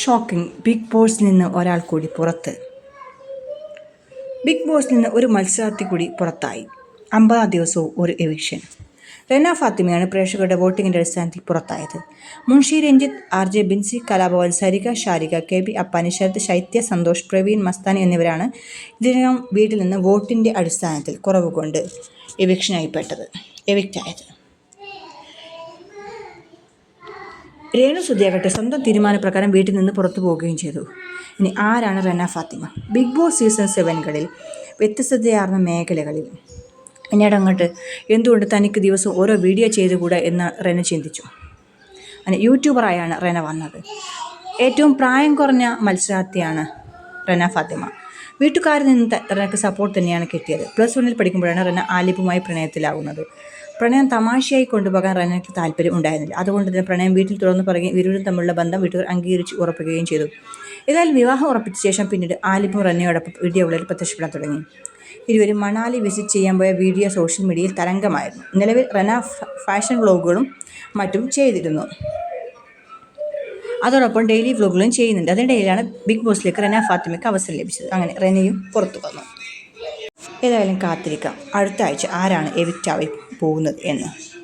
Shocking big ബോസിൽ നിന്ന് ഒരാൾ കൂടി പുറത്ത്. ബിഗ് ബോസിൽ നിന്ന് ഒരു മത്സരാർത്ഥി കൂടി പുറത്തായി. അമ്പതാം ദിവസവും ഒരു എവിക്ഷൻ റെന ഫാത്തിമയാണ് പ്രേക്ഷകരുടെ വോട്ടിങ്ങിന്റെ അടിസ്ഥാനത്തിൽ പുറത്തായത്. Munshi Ranjith R J Binsy Kalabhavan Sarika Sharika K B Appani Sarath Shaithya Santhosh Praveen Mastani എന്നിവരാണ് ഇതിനകം വീട്ടിൽ നിന്ന് വോട്ടിന്റെ അടിസ്ഥാനത്തിൽ കുറവ് കൊണ്ട് എവിക്ഷനായി എവിക്ഷനായിപ്പെട്ടത് എവിക്റ്റായത് രേണു സുധിയാകട്ടെ സ്വന്തം തീരുമാനപ്രകാരം വീട്ടിൽ നിന്ന് പുറത്തു പോവുകയും ചെയ്തു. ഇനി ആരാണ് Rena Fathima? Big Boss season സെവനുകളിൽ വ്യത്യസ്തതയാർന്ന മേഖലകളിൽ. പിന്നീട് അങ്ങോട്ട് എന്തുകൊണ്ട് തനിക്ക് ദിവസം ഓരോ വീഡിയോ ചെയ്തുകൂടാ എന്ന് റെന ചിന്തിച്ചു. അങ്ങനെ യൂട്യൂബറായാണ് റെന വന്നത്. ഏറ്റവും പ്രായം കുറഞ്ഞ മത്സരാർത്ഥിയാണ് റെന ഫാത്തിമ. വീട്ടുകാരിൽ നിന്ന് റനക്ക് സപ്പോർട്ട് തന്നെയാണ് കിട്ടിയത്. പ്ലസ് വണ്ണിൽ പഠിക്കുമ്പോഴാണ് റന ആലിപ്പുമായി പ്രണയത്തിലാവുന്നത്. പ്രണയം തമാശയായി കൊണ്ടുപോകാൻ റനയ്ക്ക് താല്പര്യം ഉണ്ടായിരുന്നില്ല. അതുകൊണ്ട് തന്നെ പ്രണയം വീട്ടിൽ തുറന്നു പറയുകയും ഇരുവരും തമ്മിലുള്ള ബന്ധം വീട്ടുകാർ അംഗീകരിച്ച് ഉറപ്പിക്കുകയും ചെയ്തു. ഏതായാലും വിവാഹം ഉറപ്പിച്ച ശേഷം പിന്നീട് ആലിപ്പും റെനയോടൊപ്പം വീഡിയോകളിൽ പ്രത്യക്ഷപ്പെടാൻ തുടങ്ങി. ഇരുവരും മണാലി വിസിറ്റ് ചെയ്യാൻ പോയ വീഡിയോ സോഷ്യൽ മീഡിയയിൽ തരംഗമായിരുന്നു. നിലവിൽ റന ഫാഷൻ വ്ളോഗുകളും മറ്റും ചെയ്തിരുന്നു. അതോടൊപ്പം ഡെയിലി വ്ലോഗുകളും ചെയ്യുന്നുണ്ട്. അതിനിടയിലാണ് ബിഗ് ബോസിലേക്ക് റെന ഫാത്തിമയ്ക്ക് അവസരം ലഭിച്ചത്. അങ്ങനെ റെനയും പുറത്തു വന്നു. ഏതായാലും കാത്തിരിക്കാം. അടുത്ത ആഴ്ച ആരാണ് എവിക്റ്റായി പോകുന്നത് എന്ന്.